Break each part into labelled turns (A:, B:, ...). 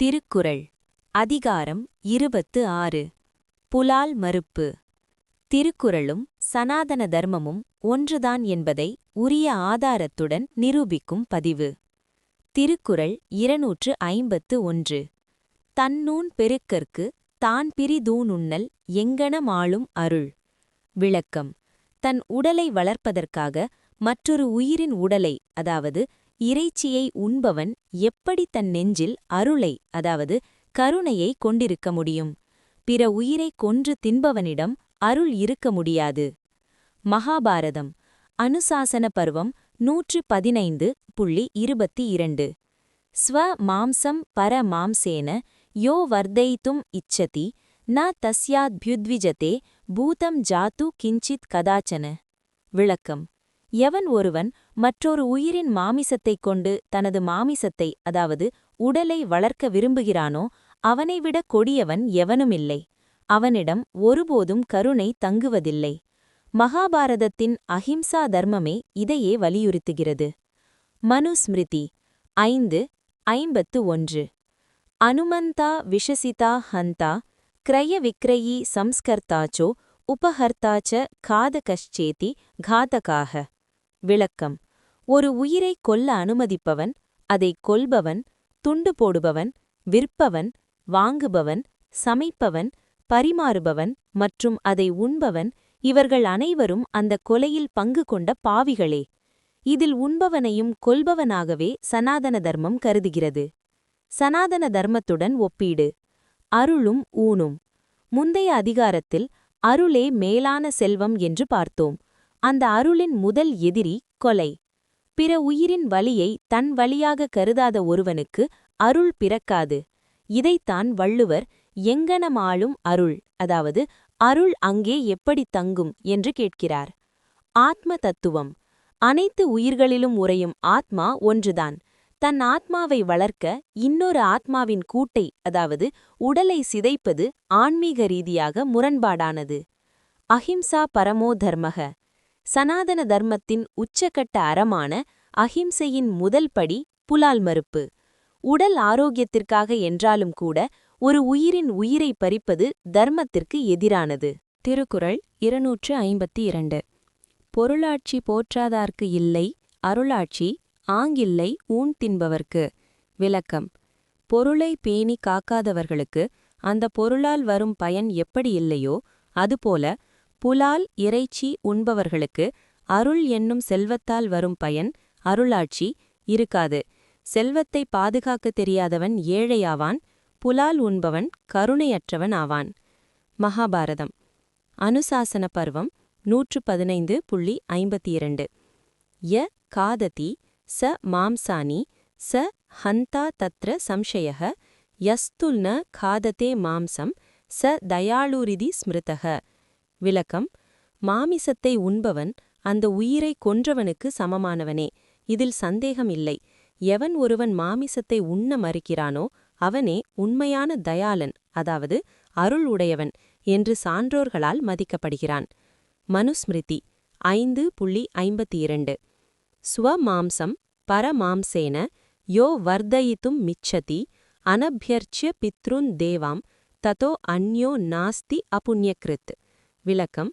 A: திருக்குறள் அதிகாரம் இருபத்து ஆறு. புலால் மறுப்பு. திருக்குறளும் சனாதன தர்மமும் ஒன்றுதான் என்பதை உரிய ஆதாரத்துடன் நிரூபிக்கும் பதிவு. திருக்குறள் இருநூற்று ஐம்பத்து ஒன்று. தன்னூன் பெருக்கற்கு தான் பிரிதூனுண்ணல் எங்கனமாளும் அருள். விளக்கம். தன் உடலை வளர்ப்பதற்காக மற்றொரு உயிரின் உடலை அதாவது இறைச்சியை உண்பவன் எப்படி தன் நெஞ்சில் அருளை அதாவது கருணையை கொண்டிருக்க முடியும்? பிற உயிரை கொன்று தின்பவனிடம் அருள் இருக்க முடியாது. மகாபாரதம். அனுசாசன பருவம் நூற்று பதினைந்து புள்ளி இருபத்தி இரண்டு ஸ்வ மாம்சம் பர மாம்சேன யோ வர்தயித்தும் இச்சதி ந தஸ்யாத்யுத்விஜதே பூதம் ஜாத்து கிஞ்சித் கதாச்சன. விளக்கம். எவன் ஒருவன் மற்றொரு உயிரின் மாமிசத்தைக் கொண்டு தனது மாமிசத்தை அதாவது உடலை வளர்க்க விரும்புகிறானோ அவனைவிட கொடியவன் எவனுமில்லை. அவனிடம் ஒருபோதும் கருணை தங்குவதில்லை. மகாபாரதத்தின் அஹிம்சா தர்மமே இதையே வலியுறுத்துகிறது. மனுஸ்மிருதி ஐந்து ஐம்பத்து ஒன்று. அனுமந்தா விஷசிதா ஹந்தா கிரய விக்ரயி சம்ஸ்கர்த்தாச்சோ உபஹர்த்தாச்ச காதகஷ்சேதி காதகாக விளக்கம். ஒரு உயிரை கொல்ல அனுமதிப்பவன் அதை கொல்பவன் துண்டு போடுபவன் விற்பவன் வாங்குபவன் சமைப்பவன் பரிமாறுபவன் மற்றும் அதை உண்பவன் இவர்கள் அனைவரும் அந்த கொலையில் பங்கு கொண்ட பாவிகளே. இதில் உண்பவனையும் கொல்பவனாகவே சனாதன தர்மம் கருதுகிறது. சனாதன தர்மத்துடன் ஒப்பீடு. அருளும் ஊனும். முந்தைய அதிகாரத்தில் அருளே மேலான செல்வம் என்று பார்த்தோம். அந்த அருளின் முதல் எதிரி கொலை. பிற உயிரின் வழியை தன் வழியாக கருதாத ஒருவனுக்கு அருள் பிறக்காது. இதைத்தான் வள்ளுவர் எங்கனமாளும் அருள் அதாவது அருள் அங்கே எப்படி தங்கும் என்று கேட்கிறார். ஆத்ம தத்துவம். அனைத்து உயிர்களிலும் உறையும் ஆத்மா ஒன்றுதான். தன் ஆத்மாவை வளர்க்க இன்னொரு ஆத்மாவின் கூட்டை அதாவது உடலை சிதைப்பது ஆன்மீக ரீதியாக முரண்பாடானது. அஹிம்சா பரமோ தர்மக சனாதன தர்மத்தின் உச்சக்கட்ட அறமான அஹிம்சையின் முதல் படி புலால் மறுப்பு. உடல் ஆரோக்கியத்திற்காக என்றாலும் கூட ஒரு உயிரின் உயிரை பறிப்பது தர்மத்திற்கு எதிரானது. திருக்குறள் இருநூற்று ஐம்பத்தி இரண்டு. பொருளாட்சி போற்றாதார்க்கு இல்லை அருளாட்சி ஆங்கில்லை ஊன் தின்பவர்க்கு. விளக்கம். பொருளை பேணி காக்காதவர்களுக்கு அந்த பொருளால் வரும் பயன் எப்படி இல்லையோ அதுபோல புலால் இறைச்சி உண்பவர்களுக்கு அருள் என்னும் செல்வத்தால் வரும் பயன் அருளாட்சி இருக்காது. செல்வத்தை பாதுகாக்க தெரியாதவன் ஏழையாவான் புலால் உண்பவன் கருணையற்றவன் ஆவான். மகாபாரதம். அனுசாசன பருவம் நூற்று பதினைந்து புள்ளி ஐம்பத்தி இரண்டு ய. காததி ச. மாம்சானி ச. ஹந்தா தத்ர சம்சயக யஸ்துல்ன காததே மாம்சம் ச. தயாளுரிதி ஸ்மிருதக. விளக்கம் மாமிசத்தை உண்பவன் அந்த உயிரை கொன்றவனுக்கு சமமானவனே இதில் சந்தேகம் இல்லை. எவன் ஒருவன் மாமிசத்தை உண்ண மறுக்கிறானோ அவனே உண்மையான தயாளன் அதாவது அருள் உடையவன் என்று சான்றோர்களால் மதிக்கப்படுகிறான். மனுஸ்மிருதி ஐந்து புள்ளி ஐம்பத்தி இரண்டு ஸ்வமாம்சம் பரமாம்சேன யோ வர்தயித்தும் மிச்சதி அனபியர்ச்சிய பித்ருன் தேவாம் ததோ அந்யோ நாஸ்தி அபுண்யகிருத். விளக்கம்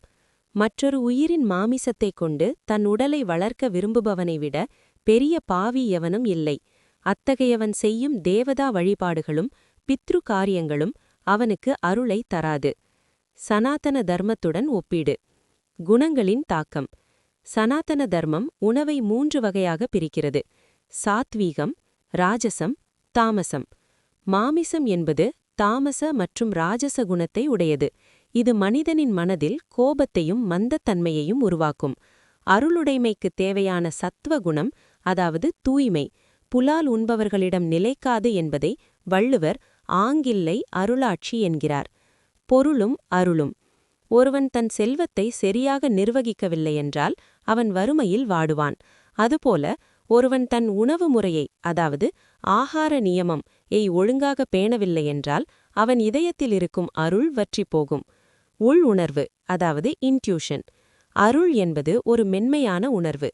A: மற்றொரு உயிரின் மாமிசத்தைக் கொண்டு தன் உடலை வளர்க்க விரும்புபவனை விட பெரிய பாவி எவனும் இல்லை. அத்தகையவன் செய்யும் தேவதா வழிபாடுகளும் பித்ரு காரியங்களும் அவனுக்கு அருளை தராது. சனாதன தர்மத்துடன் ஒப்பீடு. குணங்களின் தாக்கம். சனாதன தர்மம் உணவை மூன்று வகையாக பிரிக்கிறது. சாத்வீகம் ராஜசம் தாமசம். மாமிசம் என்பது தாமச மற்றும் ராஜச குணத்தை உடையது. இது மனிதனின் மனதில் கோபத்தையும் மந்தத்தன்மையையும் உருவாக்கும். அருளுடைமைக்குத் தேவையான சத்துவ குணம் அதாவது தூய்மை புலால் உண்பவர்களிடம் நிலைக்காது என்பதை வள்ளுவர் ஆங்கில்லை அருளாட்சி என்கிறார். பொருளும் அருளும். ஒருவன் தன் செல்வத்தை சரியாக நிர்வகிக்கவில்லையென்றால் அவன் வறுமையில் வாடுவான். அதுபோல ஒருவன் தன் உணவு முறையை அதாவது ஆகார நியமம் எய் ஒழுங்காக பேணவில்லையென்றால் அவன் இதயத்தில் இருக்கும் அருள் வற்றிப் போகும். உள் உணர்வு அதாவது இன்ட்யூஷன் அருள் என்பது ஒரு மென்மையான உணர்வு.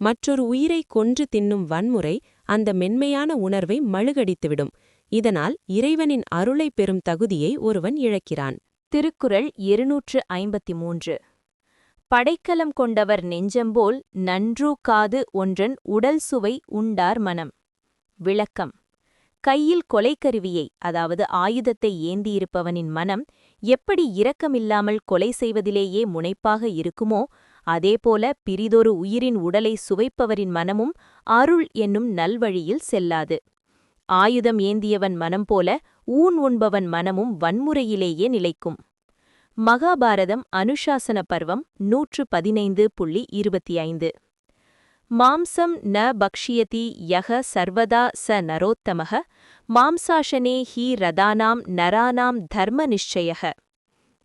A: மற்றொரு உயிரை கொன்று தின்னும் வன்முறை அந்த மென்மையான உணர்வை மழுகடித்துவிடும்.
B: இதனால் இறைவனின் அருளை பெறும் தகுதியை ஒருவன் இழக்கிறான்.
A: திருக்குறள் இருநூற்று ஐம்பத்தி மூன்று. படைக்கலம் கொண்டவர் நெஞ்சம்போல் காது ஒன்றன் உடல் சுவை உண்டார் மனம். விளக்கம். கையில் கொலைக்கருவியை அதாவது ஆயுதத்தை ஏந்தியிருப்பவனின் மனம் எப்படி இரக்கமில்லாமல் கொலை செய்வதிலேயே முனைப்பாக இருக்குமோ அதேபோல பிரிதொரு உயிரின் உடலை சுவைப்பவரின் மனமும் அருள் என்னும் நல்வழியில் செல்லாது. ஆயுதம் ஏந்தியவன் மனம் போல ஊன் உண்பவன் மனமும் வன்முறையிலேயே நிலைக்கும். மகாபாரதம் அனுஷாசன பர்வம் நூற்று பதினைந்து புள்ளி இருபத்தி ஐந்து. மாம்சம் ந பக்ஷியதி யக சர்வதா ச நரோத்தமக மாம்சாஷனே ஹி ரதானாம் நரானாம் தர்ம நிச்சயக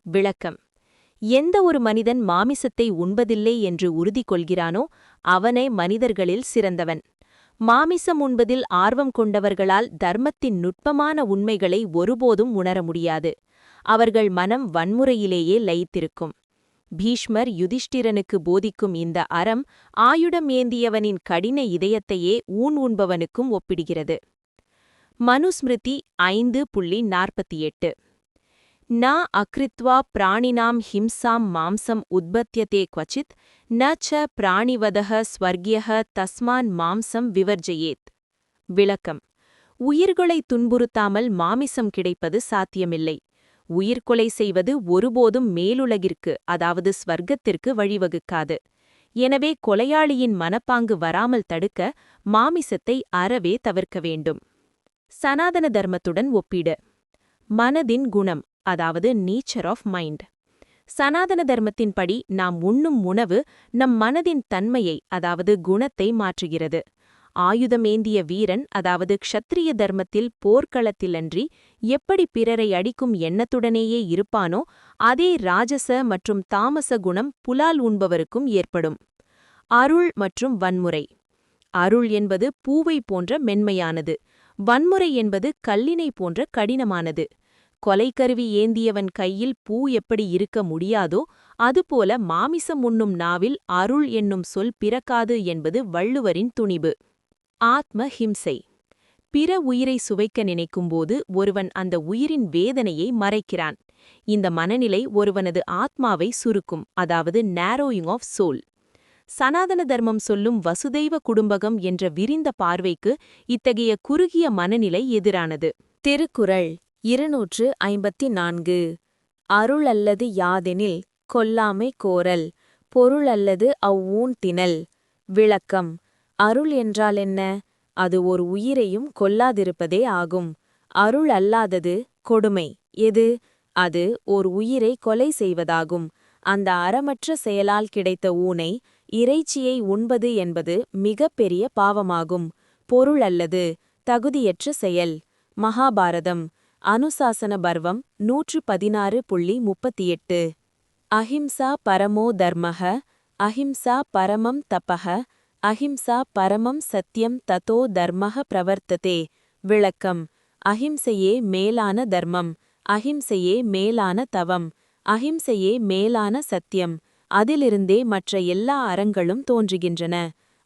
A: விளக்கம். எந்த ஒரு மனிதன் மாமிசத்தை உண்பதில்லை என்று உறுதி கொள்கிறானோ அவனே மனிதர்களில் சிறந்தவன். மாமிசம் உண்பதில் ஆர்வம் கொண்டவர்களால் தர்மத்தின் நுட்பமான உண்மைகளை ஒருபோதும் உணர முடியாது. அவர்கள் மனம் வன்முறையிலேயே லயித்திருக்கும். பீஷ்மர் யுதிஷ்டிரனுக்கு போதிக்கும் இந்த அறம் ஆயுடம் ஏந்தியவனின் கடின இதயத்தையே ஊன் உண்பவனுக்கும் ஒப்பிடுகிறது. மனுஸ்மிருதி ஐந்து புள்ளி நாற்பத்தி எட்டு ந அக்ரித்வா பிராணினாம் ஹிம்சாம் மாம்சம் உற்பத்தியதே குவச்சித் ந ச பிராணிவதக ஸ்வர்கியக தஸ்மான் மாம்சம் விவர்ஜயேத். விளக்கம். உயிர்களை துன்புறுத்தாமல் மாமிசம் கிடைப்பது சாத்தியமில்லை. உயிர்கொலை செய்வது ஒருபோதும் மேலுலகிற்கு அதாவது ஸ்வர்க்கத்திற்கு வழிவகுக்காது. எனவே கொலையாளியின் மனப்பாங்கு வராமல் தடுக்க மாமிசத்தை அறவே தவிர்க்க வேண்டும். சனாதன தர்மத்துடன் ஒப்பீடு. மனதின் குணம் அதாவது நேச்சர் ஆஃப் மைண்ட் சனாதன தர்மத்தின்படி நாம் உண்ணும் உணவு நம் மனதின் தன்மையை அதாவது குணத்தை மாற்றுகிறது. ஆயுதமேந்திய வீரன் அதாவது க்ஷத்ரிய தர்மத்தில் போர்க்களத்திலன்றி எப்படி பிறரை அடிக்கும் எண்ணத்துடனேயே இருப்பானோ அதே ராஜச மற்றும் தாமச குணம் புலால் உண்பவருக்கும் ஏற்படும். அருள் மற்றும் வன்முறை. அருள் என்பது பூவை போன்ற மென்மையானது. வன்முறை என்பது கல்லினை போன்ற கடினமானது. கொலைக்கருவி ஏந்தியவன் கையில் பூ எப்படி இருக்க முடியாதோ அதுபோல மாமிசம் உண்ணும் நாவில் அருள் என்னும் சொல் பிறக்காது என்பது வள்ளுவரின் துணிபு ஆத்ம ஹிம்சை பிற உயிரை சுவைக்க நினைக்கும்போது ஒருவன் அந்த உயிரின் வேதனையை மறைக்கிறான். இந்த மனநிலை ஒருவனது ஆத்மாவை சுருக்கும் அதாவது நேரோயிங் ஆஃப் சோல் சனாதன தர்மம் சொல்லும் வசுதெய்வ குடும்பகம் என்ற விரிந்த பார்வைக்கு இத்தகைய குறுகிய மனநிலை எதிரானது. திருக்குறள் இருநூற்று ஐம்பத்தி நான்கு அருள் அல்லது யாதெனில் கொல்லாமை கோரல் பொருள் அல்லது அவ்வூன் திணல். விளக்கம் அருள் என்றால் என்ன? அது ஒரு உயிரையும் கொல்லாதிருப்பதே ஆகும். அருள் அல்லாதது கொடுமை. எது? அது ஓர் உயிரை கொலை செய்வதாகும். அந்த அறமற்ற செயலால் கிடைத்த ஊனை இறைச்சியை உண்பது என்பது மிகப்பெரிய பாவமாகும். பொருள் அல்லது தகுதியற்ற செயல். மகாபாரதம். அனுசாசன பர்வம் நூற்று பதினாறு புள்ளி முப்பத்தி எட்டு அஹிம்சா பரமோ தர்மக அஹிம்சா பரமம் தப்பக அஹிம்சா பரமம் சத்தியம் ததோ தர்மக பிரவர்த்ததே. விளக்கம். அஹிம்சையே மேலான தர்மம். அஹிம்சையே மேலான தவம். அஹிம்சையே மேலான சத்தியம் அதிலிருந்தே மற்ற எல்லா அறங்களும் தோன்றுகின்றன.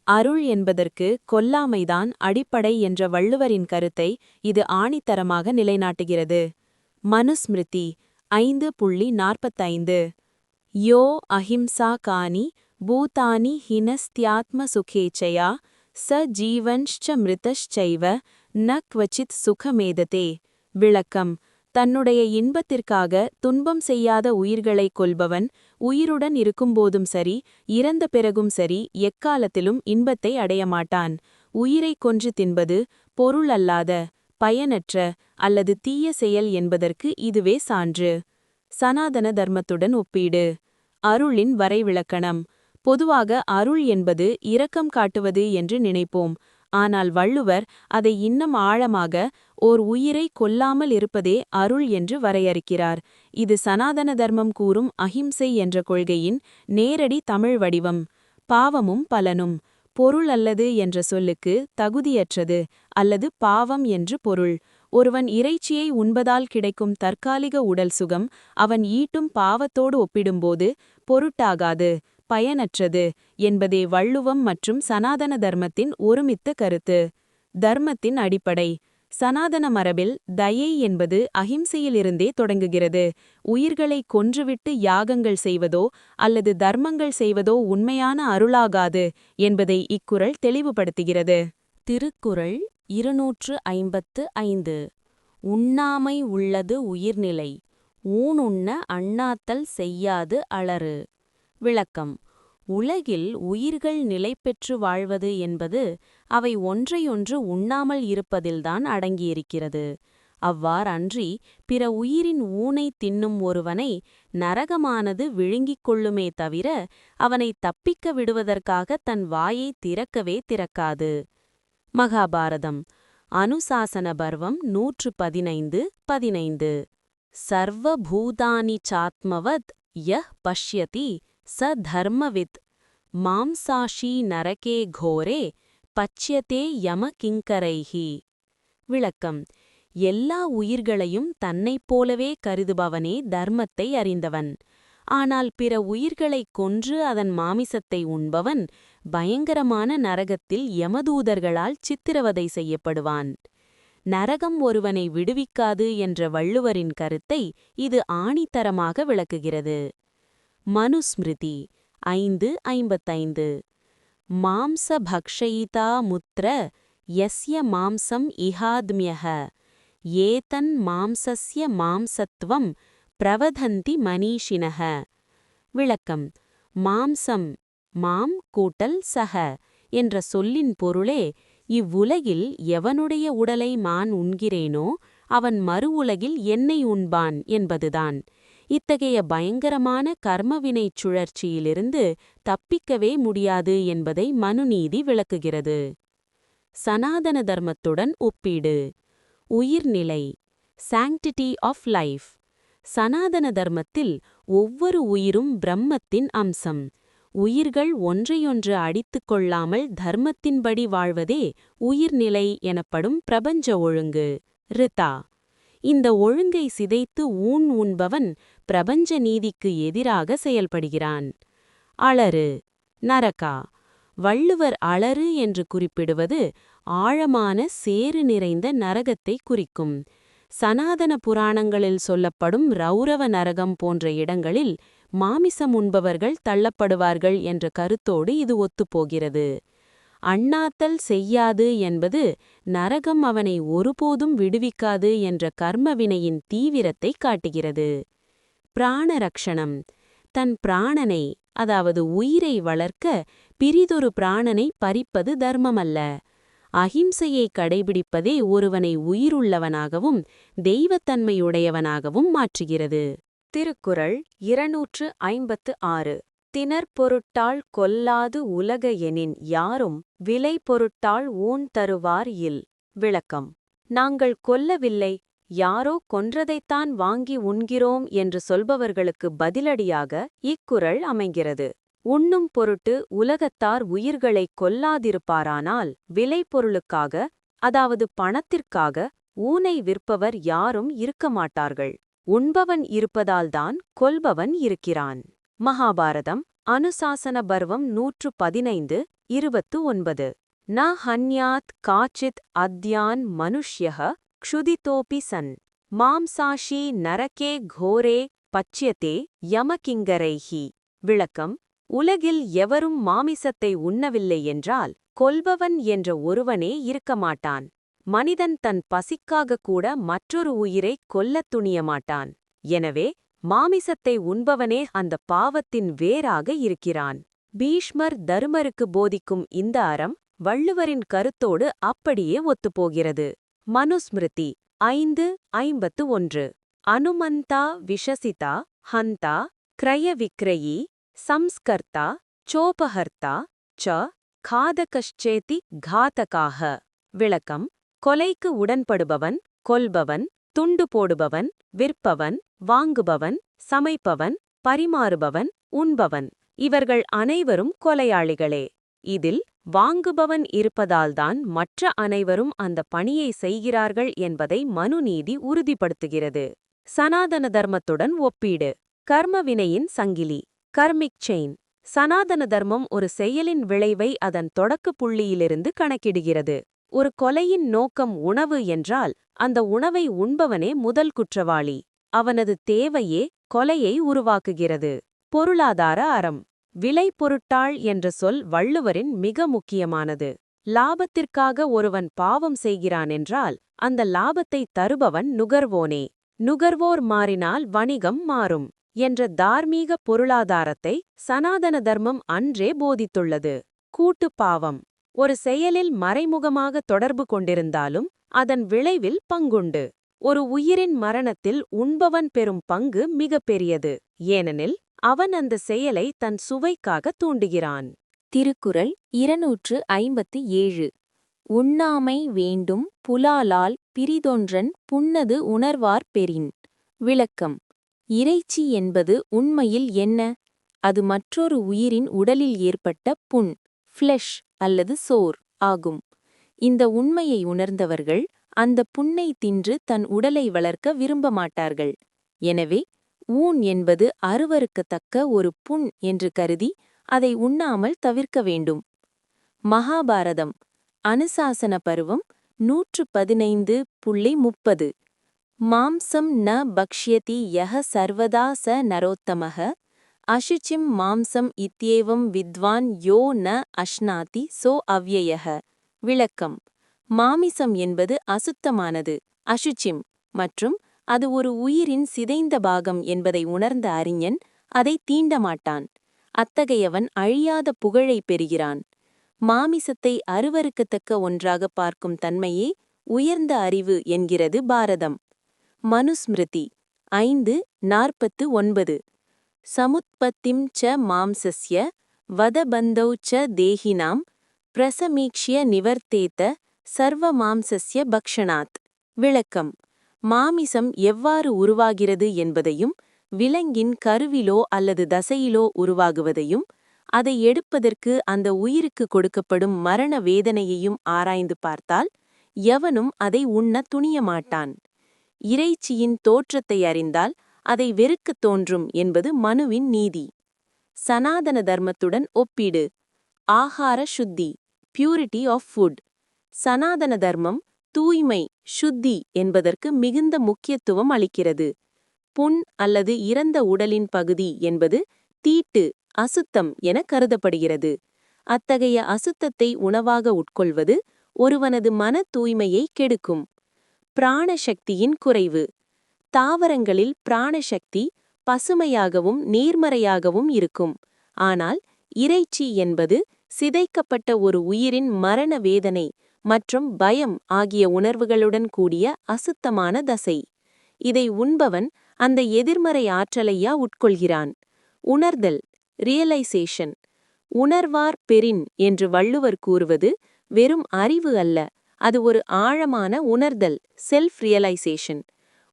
A: அருள் என்பதற்கு கொல்லாமைதான் அடிப்படை என்ற வள்ளுவரின் கருத்தை இது ஆணித்தரமாக நிலைநாட்டுகிறது. மனுஸ்மிருதி ஐந்து புள்ளி நாற்பத்தைந்து. யோ அஹிம்சா காணி பூதானி ஹினஸ்தியாத்மசுகேச்சயா ச ஜீவன்ஷ்ச மிருதஷ்சைவ ந க்வச்சித் சுகமேததே. விளக்கம். தன்னுடைய இன்பத்திற்காக துன்பம் செய்யாத உயிர்களை கொல்பவன் உயிருடன் இருக்கும்போதும் சரி இறந்த பிறகும் சரி எக்காலத்திலும் இன்பத்தை அடையமாட்டான். உயிரை கொன்று தின்பது பொருள் அல்லாத பயனற்ற அல்லது தீய செயல் என்பதற்கு இதுவே சான்று. சனாதன தர்மத்துடன் ஒப்பீடு. அருளின் வரைவிளக்கணம் பொதுவாக அருள் என்பது இரக்கம் காட்டுவது என்று நினைப்போம். ஆனால் வள்ளுவர் அதை இன்னும் ஆழமாக ஓர் உயிரை கொல்லாமல் இருப்பதே அருள் என்று வரையறுக்கிறார். இது சனாதன தர்மம் கூறும் அஹிம்சை என்ற கொள்கையின் நேரடி தமிழ் வடிவம். பாவமும் பலனும். பொருள் அல்லது என்ற சொல்லுக்கு தகுதியற்றது. அல்லது பாவம் என்று பொருள். ஒருவன் இறைச்சியை உண்பதால் கிடைக்கும் தற்காலிக உடல் சுகம் அவன் ஈட்டும் பாவத்தோடு ஒப்பிடும்போது பொருட்டாகாது. பயனற்றது என்பதே வள்ளுவம் மற்றும் சனாதன தர்மத்தின் ஒருமித்த கருத்து. தர்மத்தின் அடிப்படை.
B: சனாதன மரபில் தயை என்பது அஹிம்சையிலிருந்தே தொடங்குகிறது. உயிர்களை கொன்றுவிட்டு யாகங்கள் செய்வதோ அல்லது தர்மங்கள் செய்வதோ உண்மையான அருளாகாது என்பதை இக்குறள் தெளிவுபடுத்துகிறது.
A: திருக்குறள் இருநூற்று ஐம்பத்து ஐந்து. உண்ணாமை உள்ளது உயிர்நிலை. ஊனுண்ண அண்ணாத்தல் செய்யாது அளறு விளக்கம். உலகில் உயிர்கள் நிலை பெற்று வாழ்வது என்பது அவை ஒன்றையொன்று உண்ணாமல் இருப்பதில்தான் அடங்கியிருக்கிறது. அவ்வாறன்றி பிற உயிரின் ஊனை தின்னும் ஒருவனை நரகமானது விழுங்கிக் கொள்ளுமே தவிர அவனை தப்பிக்க விடுவதற்காக தன் வாயை திறக்கவே திறக்காது. மகாபாரதம். அனுசாசன பர்வம் நூற்று பதினைந்து. பதினைந்து சர்வபூதானி சாத்மவத் யஹ் பஷ்யதி ச தர்மவித் மாம்சாஷி நரகே கோரே பச்சியத்தே யம கிங்கரைஹி விளக்கம் எல்லா உயிர்களையும் தன்னைப் போலவே கருதுபவனே தர்மத்தை அறிந்தவன். ஆனால் பிற உயிர்களைக் கொன்று அதன் மாமிசத்தை உண்பவன் பயங்கரமான நரகத்தில் யமதூதர்களால் சித்திரவதை செய்யப்படுவான். நரகம் ஒருவனை விடுவிக்காது என்ற வள்ளுவரின் கருத்தை இது ஆணித்தரமாக விளக்குகிறது. மனுஸ்மிருதி ஐந்து ஐம்பத்தைந்து. மாம்ச பக்ஷயிதா முத்ர யஸ்ய மாம்சம் இஹாத்மியக ஏதன் மாம்சஸ்ய மாம்சத்துவம் பிரவதந்தி மனீஷினக விளக்கம். மாம்சம் மாம் கூட்டல் சக என்ற சொல்லின் பொருளே இவ்வுலகில் எவனுடைய உடலை மான் உண்கிறேனோ அவன் மறு உலகில் என்னை உண்பான் என்பதுதான். இத்தகைய பயங்கரமான கர்மவினைச் சுழற்சியிலிருந்து தப்பிக்கவே முடியாது என்பதை மனுநீதி விளக்குகிறது. சனாதன தர்மத்துடன் ஒப்பீடு. உயிர்நிலை. சாங்டிட்டி ஆஃப் லைஃப் சனாதன தர்மத்தில் ஒவ்வொரு உயிரும் பிரம்மத்தின் அம்சம். உயிர்கள் ஒன்றையொன்று அடித்துக் கொள்ளாமல் தர்மத்தின்படி வாழ்வதே உயிர்நிலை எனப்படும் பிரபஞ்ச ஒழுங்கு. ரிதா. இந்த ஒழுங்கை சிதைத்து ஊன் உண்பவன் பிரபஞ்ச நீதிக்கு எதிராக செயல்படுகிறான். அளறு நரகா வள்ளுவர் அளறு என்று குறிப்பிடுவது ஆழமான சேறு நிறைந்த நரகத்தை குறிக்கும். சனாதன புராணங்களில் சொல்லப்படும் ரௌரவ நரகம் போன்ற இடங்களில் மாமிசம் உண்பவர்கள் தள்ளப்படுவார்கள் என்ற கருத்தோடு இது ஒத்துப்போகிறது. அண்ணாத்தல் செய்யாது என்பது நரகம் அவனை ஒருபோதும் விடுவிக்காது என்ற கர்மவினையின் தீவிரத்தை காட்டுகிறது. பிராணரக்ஷணம். தன் பிராணனை அதாவது உயிரை வளர்க்க பிரிதொரு பிராணனை பறிப்பது தர்மமல்ல. அஹிம்சையை கடைபிடிப்பதே ஒருவனை உயிருள்ளவனாகவும் தெய்வத்தன்மையுடையவனாகவும் மாற்றுகிறது. திருக்குறள் இருநூற்று ஐம்பத்து ஆறு. திணற்பொருட்டாள் கொல்லாது உலக எனின் யாரும் விலை பொருட்டாள் ஊன் தருவார் இல். விளக்கம். நாங்கள் கொல்லவில்லை யாரோ கொன்றதைத்தான் வாங்கி உண்கிறோம் என்று சொல்பவர்களுக்கு பதிலடியாக இக்குறள் அமைகிறது. உண்ணும் பொருட்டு உலகத்தார் உயிர்களைக் கொல்லாதிருப்பாரானால் விளைபொருளுக்காக அதாவது பணத்திற்காக ஊனை விற்பவர் யாரும் இருக்க மாட்டார்கள் உண்பவன் இருப்பதால்தான் கொல்பவன் இருக்கிறான். மகாபாரதம் அனுசாசன பர்வம் நூற்று பதினைந்து இருபத்து ஒன்பது. ந ஹன்யாத் காச்சித் அத்யான் மனுஷ்யக க்ஷுதிதோபி சன் மாம்சாஷி நரகே கோரே பச்சியத்தே யமகிங்கரைஹி. விளக்கம் உலகில் எவரும் மாமிசத்தை உண்ணவில்லை என்றால் கொல்பவன் என்ற ஒருவனே இருக்க மாட்டான் மனிதன் தன் பசிக்காக கூட மற்றொரு உயிரை கொல்லத் துணிய மாட்டான் எனவே மாமிசத்தை உண்பவனே அந்த பாவத்தின் வேராக இருக்கிறான். பீஷ்மர் தருமருக்கு போதிக்கும் இந்த அறம் வள்ளுவரின் கருத்தோடு அப்படியே ஒத்துப்போகிறது. மனுஸ்மிருதி ஐந்து ஐம்பத்து ஒன்று. அனுமந்தா விஷசிதா ஹந்தா கிரயவிக்ரயி சம்ஸ்கர்த்தா சோபஹர்த்தா ச காதகஷ்சேதி காதகாக விளக்கம் கொலைக்கு உடன்படுபவன் கொல்பவன் துண்டு போடுபவன் விற்பவன் வாங்குபவன் சமைப்பவன் பரிமாறுபவன் உண்பவன். இவர்கள் அனைவரும் கொலையாளிகளே. இதில் வாங்குபவன் இருப்பதால்தான் மற்ற அனைவரும் அந்த பணியை செய்கிறார்கள் என்பதை மனுநீதி உறுதிப்படுத்துகிறது. சனாதன தர்மத்துடன் ஒப்பீடு. கர்மவினையின் சங்கிலி. Karmic chain. சனாதன தர்மம் ஒரு செயலின் விளைவை அதன் தொடக்க புள்ளியிலிருந்து கணக்கிடுகிறது.
B: ஒரு கொலையின் நோக்கம் உணவு என்றால் அந்த உணவை உண்பவனே முதல் குற்றவாளி. அவனது தேவையே கொலையை உருவாக்குகிறது. பொருளாதார அறம். விலை பொருட்டாள் என்ற சொல் வள்ளுவரின் மிக முக்கியமானது. லாபத்திற்காக ஒருவன் பாவம் செய்கிறான் என்றால் அந்த லாபத்தை தருபவன் நுகர்வோனே. நுகர்வோர் மாறினால் வணிகம் மாறும் என்ற தார்மீக பொருளாதாரத்தை சனாதன தர்மம் அன்றே போதித்துள்ளது. கூட்டு பாவம். ஒரு செயலில் மறைமுகமாக தொடர்பு கொண்டிருந்தாலும் அதன் விளைவில் பங்குண்டு. ஒரு உயிரின் மரணத்தில் உண்பவன் பெறும் பங்கு மிகப்பெரியது. ஏனெனில் அவன் அந்த செயலை தன் சுவைக்காக தூண்டுகிறான்.
A: திருக்குறள் இருநூற்று ஐம்பத்தி ஏழு. உண்ணாமை வேண்டும் புலாலால் பிரிதொன்றன் புன்னது உணர்வார் பெறின். விளக்கம். இறைச்சி என்பது உண்மையில் என்ன? அது மற்றொரு உயிரின் உடலில் ஏற்பட்ட புண் ஃப்ளெஷ் அல்லது சோர் ஆகும். இந்த உண்மையை உணர்ந்தவர்கள் அந்த புண்ணை தின்று தன் உடலை வளர்க்க விரும்ப மாட்டார்கள் எனவே ஊன் என்பது அருவருக்கத்தக்க ஒரு புண் என்று கருதி அதை உண்ணாமல் தவிர்க்க வேண்டும். மகாபாரதம். அனுசாசன பருவம் நூற்று பதினைந்து புள்ளி முப்பது. மாம்சம் ந பக்ஷ்யதி யஹ சர்வதா ச நரோத்தமக அசுச்சிம் மாம்சம் இத்தியேவம் வித்வான் யோ ந அஷ்னாதி சோ அவ்யயக விளக்கம். மாமிசம் என்பது அசுத்தமானது. அசுச்சிம் மற்றும் அது ஒரு உயிரின் சிதைந்த பாகம் என்பதை உணர்ந்த அறிஞன் அதை தீண்டமாட்டான். அத்தகையவன் அழியாத புகழை பெறுகிறான். மாமிசத்தை அருவருக்கத்தக்க ஒன்றாக பார்க்கும் தன்மையே உயர்ந்த அறிவு என்கிறது பாரதம். மனுஸ்மிருதி ஐந்து நாற்பத்து ஒன்பது. சமுத்பத்திம் ச மாம்சஸ்ய வதபந்தௌ ச தேகினாம் பிரசமீக்ஷிய நிவர்த்தேத்த சர்வ மாம்சஸ்ய பக்ஷணாத். விளக்கம். மாமிசம் எவ்வாறு உருவாகிறது என்பதையும் விலங்கின் கருவிலோ அல்லது தசையிலோ உருவாகுவதையும் அதை எடுப்பதற்கு அந்த உயிருக்கு கொடுக்கப்படும் மரண வேதனையையும் ஆராய்ந்து பார்த்தால் எவனும் அதை உண்ண துணியமாட்டான். இறைச்சியின் தோற்றத்தை அறிந்தால் அதை வெறுக்கத் தோன்றும் என்பது மனுவின் நீதி. சனாதன தர்மத்துடன் ஒப்பீடு. ஆகார சுத்தி. பியூரிட்டி ஆஃப் ஃபுட் சனாதன தர்மம் தூய்மை. சுத்தி என்பதற்கு மிகுந்த முக்கியத்துவம் அளிக்கிறது. புண் அல்லது இறந்த உடலின் பகுதி என்பது தீட்டு அசுத்தம் என கருதப்படுகிறது. அத்தகைய அசுத்தத்தை உணவாக உட்கொள்வது ஒருவனது மன தூய்மையை கெடுக்கும். பிராணசக்தியின் குறைவு. தாவரங்களில் பிராணசக்தி பசுமையாகவும் நேர்மறையாகவும் இருக்கும். ஆனால் இறைச்சி என்பது சிதைக்கப்பட்ட ஒரு உயிரின் மரண வேதனை மற்றும் பயம் ஆகிய உணர்வுகளுடன் கூடிய அசுத்தமான தசை. இதை உண்பவன் அந்த எதிர்மறை ஆற்றலையா உட்கொள்கிறான். உணர்தல் ரியலைசேஷன் உணர்வார் பெறின் என்று வள்ளுவர் கூறுவது வெறும் அறிவு அல்ல அது ஒரு ஆழமான உணர்தல் செல்ஃப் ரியலைசேஷன்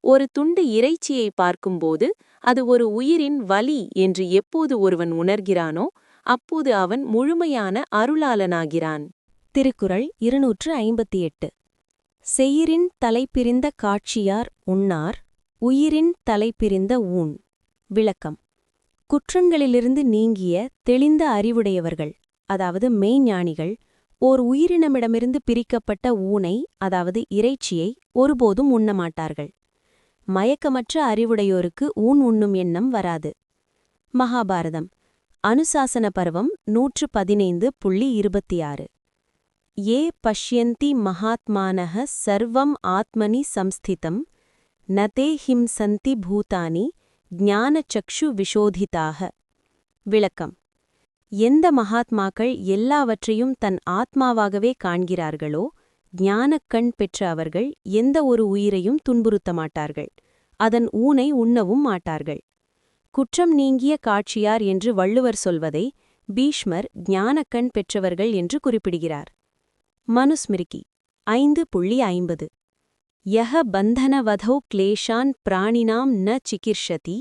A: ஒரு துண்டு இறைச்சியை பார்க்கும்போது அது ஒரு உயிரின் வலி என்று எப்போது ஒருவன் உணர்கிறானோ அப்போது அவன் முழுமையான அருளாளனாகிறான்.
B: திருக்குறள் இருநூற்று ஐம்பத்தி எட்டு செயிரின் தலைப்பிரிந்த காட்சியார் உண்ணார் உயிரின் தலைப்பிரிந்த ஊன் விளக்கம். குற்றங்களிலிருந்து நீங்கிய தெளிந்த அறிவுடையவர்கள் அதாவது மெய்ஞானிகள் ஓர் உயிரினமிடமிருந்து பிரிக்கப்பட்ட ஊனை அதாவது இறைச்சியை ஒருபோதும் உண்ணமாட்டார்கள். மயக்கமற்ற அறிவுடையோருக்கு ஊன் உண்ணும் எண்ணம் வராது. மகாபாரதம். அனுசாசன பருவம் நூற்று பதினைந்து புள்ளி இருபத்தி ஆறு. ஏ பஷ்யந்தி மகாத்மானः சர்வம் ஆத்மனி சம்ஸ்திதம் நதே ஹிம்சந்தி பூதானி ஞானச்சக்ஷு விஷோதிதாக. விளக்கம். எந்த மகாத்மாக்கள் எல்லாவற்றையும் தன் ஆத்மாவாகவே காண்கிறார்களோ ஞானக்கண் பெற்ற அவர்கள் எந்த ஒரு உயிரையும் துன்புறுத்த மாட்டார்கள் அதன் ஊனை உண்ணவும் மாட்டார்கள். குற்றம் நீங்கிய காட்சியார் என்று வள்ளுவர் சொல்வதை பீஷ்மர் ஞானக்கண் பெற்றவர்கள் என்று குறிப்பிடுகிறார். மனுஸ்மிருதி ஐந்து புள்ளி ஐம்பது. யஹ பந்தனவதௌ க்ளேஷான் பிராணினாம் ந சிகிர்ஷதி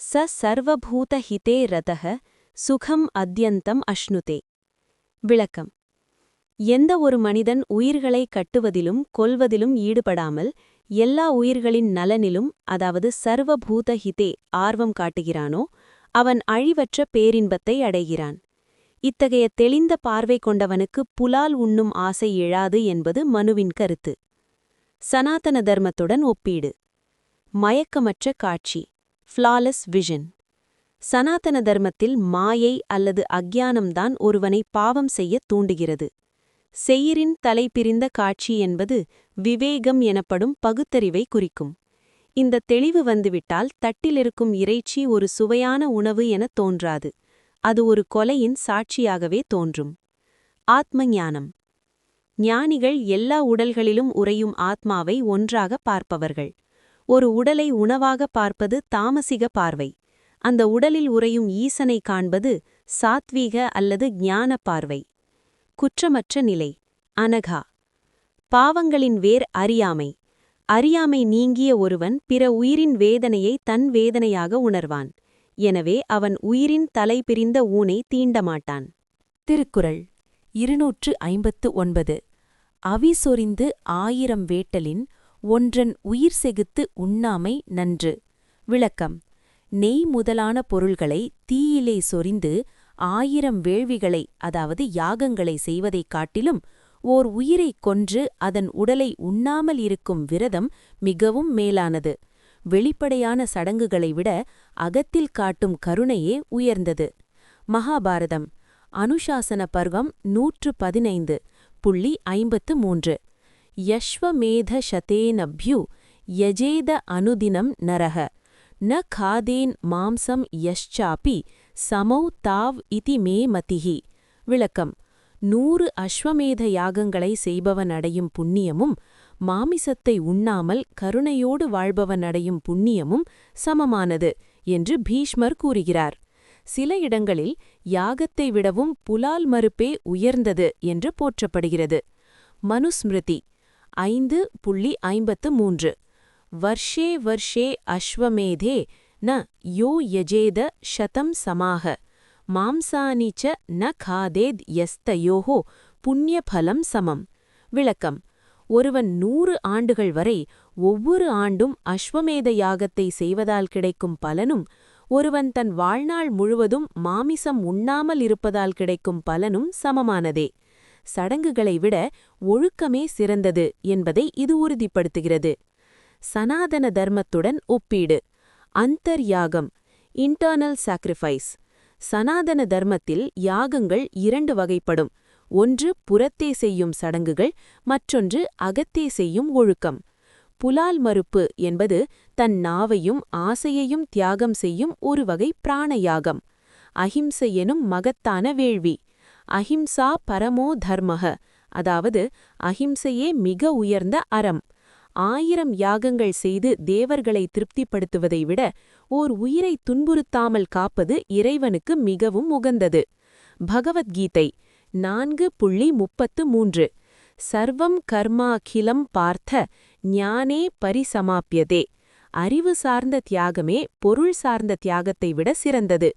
B: ச சர்வபூதஹிதே ரதக சுகம் அத்தியந்தம் அஷ்ணுதே. விளக்கம். எந்த ஒரு மனிதன் உயிர்களை கட்டுவதிலும் கொல்வதிலும் ஈடுபடாமல் எல்லா உயிர்களின் நலனிலும் அதாவது சர்வபூதஹிதே ஆர்வம் காட்டுகிறானோ அவன் அழிவற்ற பேரின்பத்தை அடைகிறான். இத்தகைய தெளிந்த பார்வை கொண்டவனுக்கு புலால் உண்ணும் ஆசை எழாது என்பது மனுவின் கருத்து. சனாதன தர்மத்துடன் ஒப்பீடு. மயக்கமற்ற காட்சி. ஃப்ளாலஸ் விஷன் சனாதன தர்மத்தில் மாயை அல்லது அக்ஞானம்தான் ஒருவனை பாவம் செய்யத் தூண்டுகிறது. செயிரின் தலைபிரிந்த காட்சி என்பது விவேகம் எனப்படும் பகுத்தறிவை குறிக்கும். இந்த தெளிவு வந்துவிட்டால் தட்டிலிருக்கும் இறைச்சி ஒரு சுவையான உணவு எனத் தோன்றாது. அது ஒரு கொலையின் சாட்சியாகவே தோன்றும். ஆத்ம ஞானம் ஞானிகள் எல்லா உடல்களிலும் உறையும் ஆத்மாவை ஒன்றாக பார்ப்பவர்கள். ஒரு உடலை உணவாக பார்ப்பது தாமசிக பார்வை. அந்த உடலில் உறையும் ஈசனை காண்பது சாத்வீக அல்லது ஞான பார்வை. குற்றமற்ற நிலை. அனகா. பாவங்களின் வேர் அறியாமை. அறியாமை நீங்கிய ஒருவன் பிற உயிரின் வேதனையை தன் வேதனையாக உணர்வான். எனவே அவன் உயிரின் தலை பிரிந்த ஊனை தீண்டமாட்டான்.
A: திருக்குறள் இருநூற்று ஐம்பத்து ஒன்பது. அவி சொரிந்து ஆயிரம் வேட்டலின் ஒன்றன் உயிர் செகுத்து உண்ணாமை நன்று. விளக்கம். நெய் முதலான பொருள்களை தீயிலே சொரிந்து ஆயிரம் வேள்விகளை அதாவது யாகங்களை செய்வதைக் காட்டிலும் ஓர் உயிரைக் கொன்று அதன் உடலை உண்ணாமல் இருக்கும் விரதம் மிகவும் மேலானது. வெளிப்படையான சடங்குகளை விட அகத்தில் காட்டும் கருணையே உயர்ந்தது. மகாபாரதம். அனுசாசன பர்வம் நூற்று பதினைந்து புள்ளி ஐம்பத்து மூன்று யஷ்வமேத சதேனப்யு யஜேத அனுதினம் நரக ந காதேன் மாம்சம் யஷ்சாப்பி சமௌ தாவ் இதி மே மதிஹி. விளக்கம். நூறு அஸ்வமேத யாகங்களை செய்பவன் அடையும் புண்ணியமும் மாமிசத்தை உண்ணாமல் கருணையோடு வாழ்பவன் அடையும் புண்ணியமும் சமமானது என்று பீஷ்மர் கூறுகிறார். சில இடங்களில் யாகத்தை விடவும் புலால் மறுப்பே உயர்ந்தது என்று போற்றப்படுகிறது. மனுஸ்மிருதி ஐந்து புள்ளி ஐம்பத்து மூன்று. வர்ஷே வர்ஷே அஸ்வமேதே ந யோ யஜேத ஷதம் சமாக. மாம்சானி ச ந காதேத் யஸ்தயோஹோ புண்ணியபலம் சமம். விளக்கம். ஒருவன் நூறு ஆண்டுகள் வரை ஒவ்வொரு ஆண்டும் அஸ்வமேத யாகத்தை செய்வதால் கிடைக்கும் பலனும் ஒருவன் தன் வாழ்நாள் முழுவதும் மாமிசம் உண்ணாமல் இருப்பதால் கிடைக்கும் பலனும் சமமானதே. சடங்குகளை விட ஒழுக்கமே சிறந்தது என்பதை இது உறுதிப்படுத்துகிறது. சனாதன தர்மத்துடன் ஒப்பீடு. அந்தர் யாகம் இன்டர்னல் சாக்ரிஃபைஸ் சனாதன தர்மத்தில் யாகங்கள் இரண்டு வகைப்படும். ஒன்று புறத்தே செய்யும் சடங்குகள் மற்றொன்று அகத்தே செய்யும் ஒழுக்கம். புலால் மறுப்பு என்பது தன் நாவையும் ஆசையையும் தியாகம் செய்யும் ஒரு வகை பிராணயாகம். அஹிம்சை எனும் மகத்தான வேள்வி. அஹிம்சா பரமோ தர்மக அதாவது அஹிம்சையே மிக உயர்ந்த அறம். ஆயிரம் யாகங்கள் செய்து தேவர்களை திருப்திப்படுத்துவதை விட ஓர் உயிரை துன்புறுத்தாமல் காப்பது இறைவனுக்கு மிகவும் உகந்தது. பகவத்கீதை நான்கு புள்ளி முப்பத்து மூன்று. சர்வம் கர்மாகிலம் பார்த்த ஞானே பரிசமாப்பியதே அறிவு சார்ந்த தியாகமே பொருள் சார்ந்த தியாகத்தை விட சிறந்தது.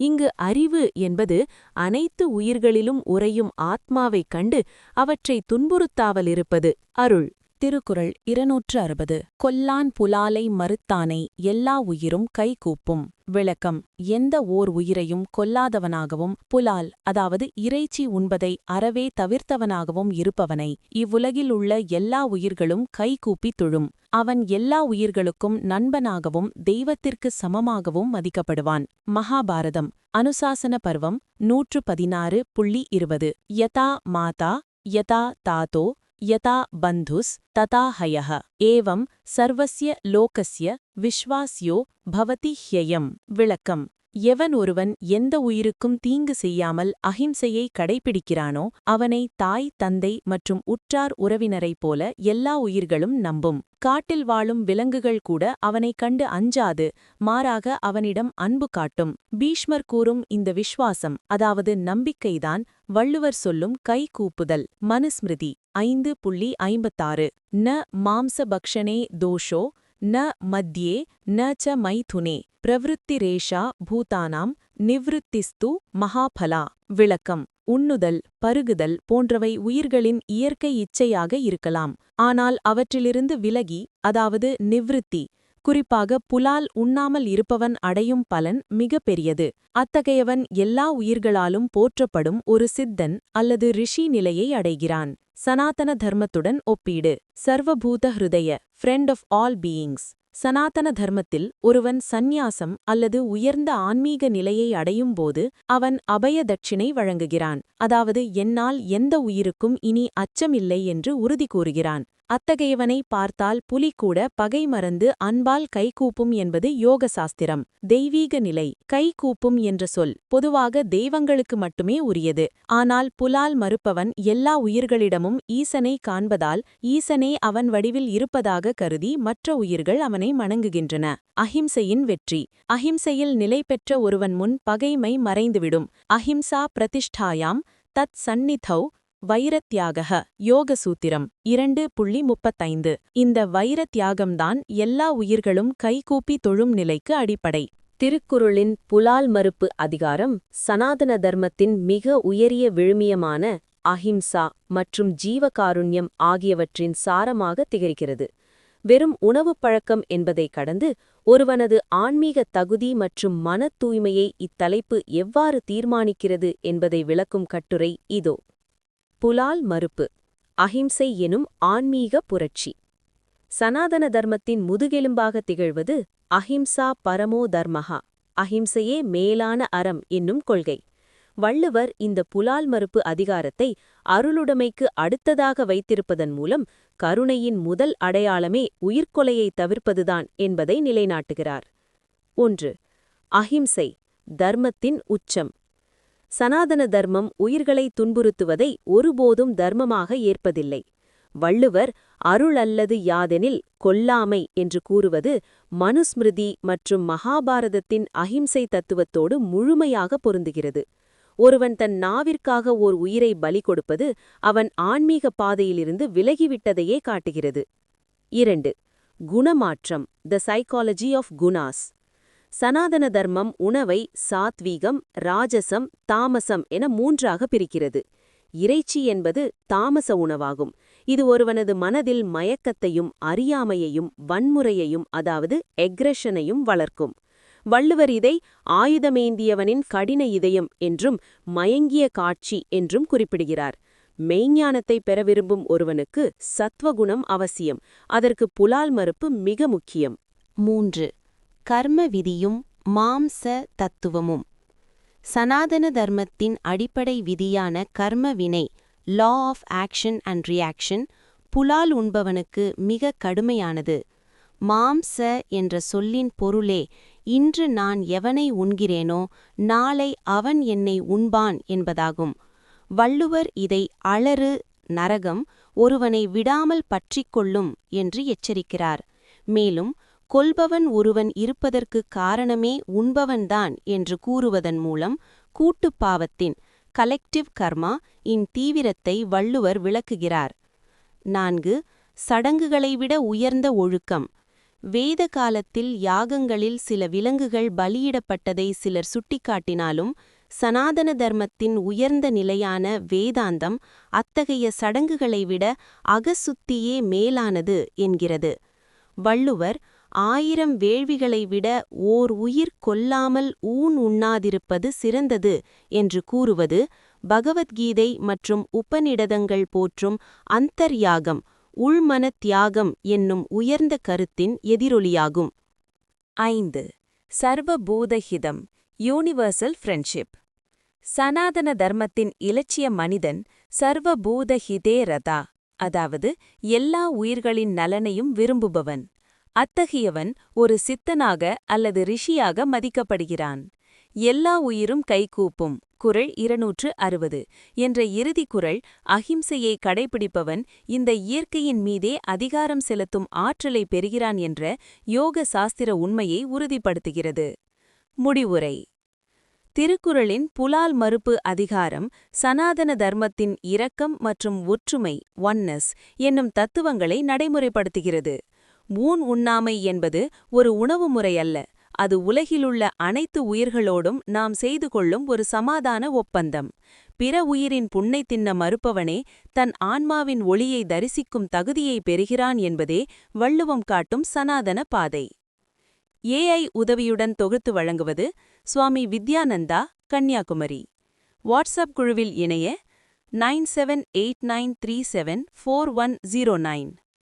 A: இங்கு அறிவு என்பது அனைத்து உயிர்களிலும் உறையும் ஆத்மாவைக் கண்டு அவற்றை துன்புறுத்தாவலிருப்பது அருள். திருக்குறள் இருநூற்று அறுபது. கொல்லான் புலாலை மறுத்தானை எல்லா உயிரும் கைகூப்பும் விளக்கம். எந்த ஓர் உயிரையும் கொல்லாதவனாகவும் புலால் அதாவது இறைச்சி உண்பதை அறவே தவிர்த்தவனாகவும் இருப்பவனை இவ்வுலகில் உள்ள எல்லா உயிர்களும் கைகூப்பி துழும். அவன் எல்லா உயிர்களுக்கும் நண்பனாகவும் தெய்வத்திற்கு சமமாகவும் மதிக்கப்படுவான். மகாபாரதம். அனுசாசன பருவம் நூற்று பதினாறு புள்ளி இருபது. யதா மாதா யதா தாத்தோ यता बन्धुस् तता हयः। एवं सर्वस्य लोकस्य विश्वास्यो भवति ह्ययम् विळकम्। எவன் ஒருவன் எந்த உயிருக்கும் தீங்கு செய்யாமல் அஹிம்சையை கடைபிடிக்கிறானோ அவனை தாய் தந்தை மற்றும் உற்றார் உறவினரைப் போல எல்லா உயிர்களும் நம்பும். காட்டில் வாழும் விலங்குகள் கூட அவனை கண்டு அஞ்சாது மாறாக அவனிடம் அன்பு காட்டும். பீஷ்மர் கூறும் இந்த விஸ்வாசம் அதாவது நம்பிக்கைதான் வள்ளுவர் சொல்லும் கை கூப்புதல். மனுஸ்மிருதி ஐந்து புள்ளி ஐம்பத்தாறு. ந மாம்சபக்ஷனே தோஷோ ந मध्ये ந ச மைதுனே பிரவருத்திரேஷா பூதானாம் நிவ்ருத்திஸ்து மகாபலா விளக்கம் உண்ணுதல் பருகுதல் போன்றவை உயிர்களின் இயற்கை இச்சையாக இருக்கலாம் ஆனால் அவற்றிலிருந்து விலகி அதாவது நிவ்ருத்தி
B: குறிப்பாக புலால் உண்ணாமல் இருப்பவன் அடையும் பலன் மிக பெரியது. அத்தகையவன் எல்லா உயிர்களாலும் போற்றப்படும் ஒரு சித்தன் அல்லது ரிஷி நிலையை அடைகிறான். சனாதன தர்மத்துடன் ஒப்பீடு. சர்வபூத ஹிருதய ஃப்ரெண்ட் ஆஃப் ஆல் பீயிங்ஸ் சனாதன தர்மத்தில் ஒருவன் சந்நியாசம் அல்லது உயர்ந்த ஆன்மீக நிலையை அடையும் போது அவன் அபய தட்சிணை வழங்குகிறான். அதாவது என்னால் எந்த உயிருக்கும் இனி அச்சமில்லை என்று உறுதி கூறுகிறான். அத்தகையவனை பார்த்தால் புலி கூட பகை மறந்து அன்பால் கைகூப்பும் என்பது யோக சாஸ்திரம் தெய்வீக நிலை கைகூப்பும் என்ற சொல் பொதுவாக தெய்வங்களுக்கு மட்டுமே உரியது. ஆனால் புலால் மறுப்பவன் எல்லா உயிர்களிடமும் ஈசனை காண்பதால் ஈசனே அவன் வடிவில் இருப்பதாக கருதி மற்ற உயிர்கள் அவனை மணங்குகின்றன அஹிம்சையின் வெற்றி அஹிம்சையில் நிலை பெற்ற ஒருவன் முன் பகைமை மறைந்துவிடும். அஹிம்சா பிரதிஷ்டாயாம் தத் சந்நிதௌ வைரத்யாகக யோக சூத்திரம் இரண்டு புள்ளி முப்பத்தைந்து. இந்த வைரத்யாகம்தான் எல்லா உயிர்களும் கைகூப்பி தொழும் நிலைக்கு அடிப்படை.
A: திருக்குறளின் புலால் மறுப்பு அதிகாரம் சனாதன தர்மத்தின் மிக உயரிய விழுமியமான அஹிம்சா மற்றும் ஜீவகாருண்யம் ஆகியவற்றின் சாரமாக திகழ்கிறது. வெறும் உணவுப் பழக்கம் என்பதை கடந்து ஒருவனது ஆன்மீக தகுதி மற்றும் மனத் தூய்மையை இத்தலைப்பு எவ்வாறு தீர்மானிக்கிறது என்பதை விளக்கும் கட்டுரை இதோ. புலால் மறுப்பு. அஹிம்சை எனும் ஆன்மீக புரட்சி. சனாதன தர்மத்தின் முதுகெலும்பாக திகழ்வது அஹிம்சா பரமோ தர்மஹா. அஹிம்சையே மேலான அறம் என்னும் கொள்கை. வள்ளுவர் இந்த புலால் மறுப்பு அதிகாரத்தை அருளுடைமைக்கு அடுத்ததாக வைத்திருப்பதன் மூலம் கருணையின் முதல் அடையாளமே உயிர்கொலையை தவிர்ப்பதுதான் என்பதை நிலைநாட்டுகிறார். ஒன்று. அஹிம்சை தர்மத்தின் உச்சம். சனாதன தர்மம் உயிர்களை துன்புறுத்துவதை ஒருபோதும் தர்மமாக ஏற்பதில்லை. வள்ளுவர் அருள் அல்லது யாதெனில் கொல்லாமை என்று கூறுவது மனுஸ்மிருதி மற்றும் மகாபாரதத்தின் அஹிம்சை தத்துவத்தோடு முழுமையாக பொருந்துகிறது. ஒருவன் தன் நாவிற்காக ஓர் உயிரை பலி கொடுப்பது அவன் ஆன்மீக பாதையிலிருந்து விலகிவிட்டதையே காட்டுகிறது. இரண்டு குணமாற்றம் த சைக்காலஜி ஆஃப் குணாஸ் சனாதன தர்மம் உணவை சாத்வீகம் ராஜசம் தாமசம் என மூன்றாக பிரிக்கிறது. இறைச்சி என்பது தாமச உணவாகும். இது ஒருவனது மனதில் மயக்கத்தையும் அறியாமையையும் வன்முறையையும் அதாவது எக்ரெஷனையும் வளர்க்கும். வள்ளுவர் இதை ஆயுதமேந்தியவனின் கடின இதயம் என்றும் மயங்கிய காட்சி என்றும் குறிப்பிடுகிறார். மெய்ஞானத்தை பெற விரும்பும் ஒருவனுக்கு சத்வகுணம் அவசியம். அதற்கு புலால் மறுப்பு மிக முக்கியம்.
B: மூன்று. கர்ம விதியும் மாம்ச தத்துவமும். சனாதன தர்மத்தின் அடிப்படை விதியான கர்ம வினை law of action and reaction புலால் உண்பவனுக்கு மிக கடுமையானது. மாம்ச என்ற சொல்லின் பொருளே இன்று நான் எவனை உண்கிறேனோ நாளை அவன் என்னை உண்பான் என்பதாகும். வள்ளுவர் இதை அலறு நரகம் ஒருவனை விடாமல் பற்றிக்கொள்ளும் என்று எச்சரிக்கிறார். மேலும் கொல்பவன் ஒருவன் இருப்பதற்குக் காரணமே உண்பவன்தான் என்று கூறுவதன் மூலம் கூட்டுப்பாவத்தின் கலெக்டிவ் கர்மா இன் தீவிரத்தை வள்ளுவர் விளக்குகிறார். நான்கு சடங்குகளை விட உயர்ந்த ஒழுக்கம். வேத காலத்தில் யாகங்களில் சில விலங்குகள் பலியிடப்பட்டதை சிலர் சுட்டிக்காட்டினாலும் சனாதன தர்மத்தின் உயர்ந்த நிலையான வேதாந்தம் அத்தகைய சடங்குகளை விட அகசுத்தியே மேலானது என்கிறது. வள்ளுவர் ஆயிரம் வேள்விகளை விட ஓர் உயிர் கொல்லாமல் ஊன் உண்ணாதிருப்பது சிறந்தது என்று கூறுவது பகவத்கீதை மற்றும் உபநிடதங்கள் போற்றும் அந்தர்யாகம் உள்மன தியாகம் என்னும் உயர்ந்த கருத்தின் எதிரொலியாகும். ஐந்து. சர்வபூதஹிதம் யூனிவர்சல் ஃப்ரெண்ட்ஷிப். சனாதன தர்மத்தின் இலட்சிய மனிதன் சர்வபூதஹிதே ரதா அதாவது எல்லா உயிர்களின் நலனையும் விரும்புபவன். அத்தகையவன் ஒரு சித்தனாக அல்லது ரிஷியாக மதிக்கப்படுகிறான். எல்லா உயிரும் கைகூப்பும். குரல் இருநூற்று அறுபது. என்ற இறுதி குரல் அஹிம்சையை கடைபிடிப்பவன் இந்த இயற்கையின் மீதே அதிகாரம் செலுத்தும் ஆற்றலை பெறுகிறான் என்ற யோக சாஸ்திர உண்மையை உறுதிப்படுத்துகிறது. முடிவுரை. திருக்குறளின் புலால் மறுப்பு அதிகாரம் சனாதன தர்மத்தின் இரக்கம் மற்றும் ஒற்றுமை ஒன்னஸ் என்னும் தத்துவங்களை நடைமுறைப்படுத்துகிறது. ஊன் உண்ணாமை என்பது ஒரு உணவு முறை அல்ல. அது உலகிலுள்ள அனைத்து உயிர்களோடும் நாம் செய்து கொள்ளும் ஒரு சமாதான ஒப்பந்தம். பிற உயிரின் புண்ணை தின்ன மறுப்பவனே தன் ஆன்மாவின் ஒளியை தரிசிக்கும் தகுதியை பெறுகிறான் என்பதே வள்ளுவம் காட்டும் சனாதன பாதை. ஏஐ உதவியுடன் தொகுத்து வழங்குவது சுவாமி வித்யானந்தா கன்னியாகுமரி. வாட்ஸ்அப் குழுவில் இணைய nine seven eight nine three seven four one zero nine.